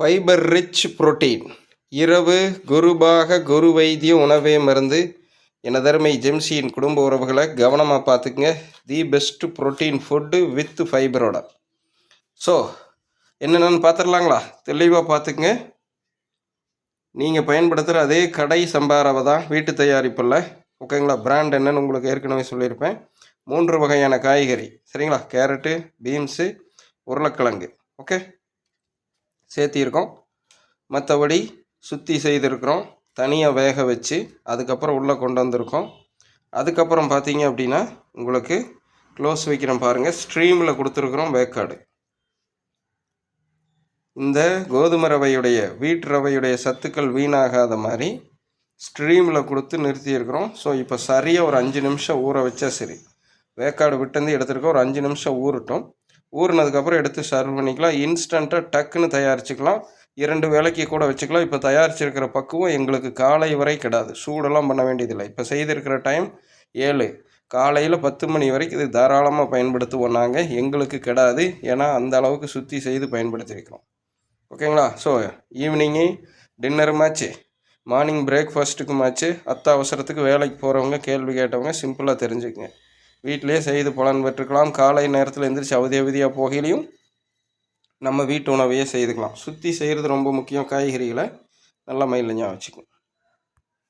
Fibre rich protein இரவு குருபாக குரு வைத்திய உணவே மருந்து. எனதருமை ஜெம்சியின் குடும்ப உறவுகளை கவனமாக பார்த்துக்குங்க. The best protein food with ஃபைபரோட so என்னென்னு பார்த்துடலாங்களா? தெளிவாக பார்த்துக்குங்க. நீங்கள் பயன்படுத்துகிற அதே கடை சம்பாரவை தான் வீட்டு தயாரிப்பில். ஓகேங்களா? பிராண்ட் என்னன்னு உங்களுக்கு ஏற்கனவே சொல்லியிருப்பேன். மூன்று வகையான காய்கறி. சரிங்களா? கேரட்டு பீன்ஸு உருளைக்கிழங்கு. ஓகே சேர்த்திருக்கோம். மற்றபடி சுற்றி செய்திருக்கிறோம். தனியாக வேக வச்சு அதுக்கப்புறம் உள்ளே கொண்டு வந்திருக்கோம். அதுக்கப்புறம் பார்த்தீங்க அப்படின்னா உங்களுக்கு க்ளோஸ் வைக்கிறோம் பாருங்கள் ஸ்ட்ரீமில் கொடுத்துருக்குறோம் வேக்காடு. இந்த கோதுமை ரவையுடைய வீட்டு ரவையுடைய சத்துக்கள் வீணாகாத மாதிரி ஸ்ட்ரீமில் கொடுத்து நிறுத்தியிருக்கிறோம். ஸோ இப்போ சரியாக ஒரு அஞ்சு நிமிஷம் ஊற வச்சா சரி. வேக்காடு விட்டுந்து எடுத்துருக்கோம். ஒரு அஞ்சு நிமிஷம் ஊறட்டும். ஊறினதுக்கப்புறம் எடுத்து சர்வ் பண்ணிக்கலாம். இன்ஸ்டண்ட்டாக டக்குன்னு தயாரிச்சுக்கலாம். இரண்டு வேலைக்கு கூட வச்சுக்கலாம். இப்போ தயாரிச்சிருக்கிற பக்குவம் எங்களுக்கு காலை வரை கிடாது. சூடெல்லாம் பண்ண வேண்டியதில்லை. இப்போ செய்திருக்கிற டைம் ஏழு. காலையில் பத்து மணி வரைக்கும் இது தாராளமாக பயன்படுத்துவோம் நாங்கள் எங்களுக்கு கிடாது. ஏன்னா அந்த அளவுக்கு சுற்றி செய்து பயன்படுத்தியிருக்கிறோம் ஓகேங்களா? ஸோ ஈவினிங்கு டின்னருமாச்சு மார்னிங் பிரேக்ஃபாஸ்ட்டுக்குமாச்சு அத்தாவசரத்துக்கு வேலைக்கு போகிறவங்க கேள்வி கேட்டவங்க சிம்பிளாக தெரிஞ்சுக்கங்க. வீட்டிலே செய்து பலன் பெற்றுக்கலாம். காலை நேரத்தில் எந்திரிச்சு அவதி அவதியாக போகையிலையும் நம்ம வீட்டு உணவையே செய்துக்கலாம். சுற்றி செய்கிறது ரொம்ப முக்கியம். காய்கறிகளை நல்லா மையில் வச்சுக்கணும்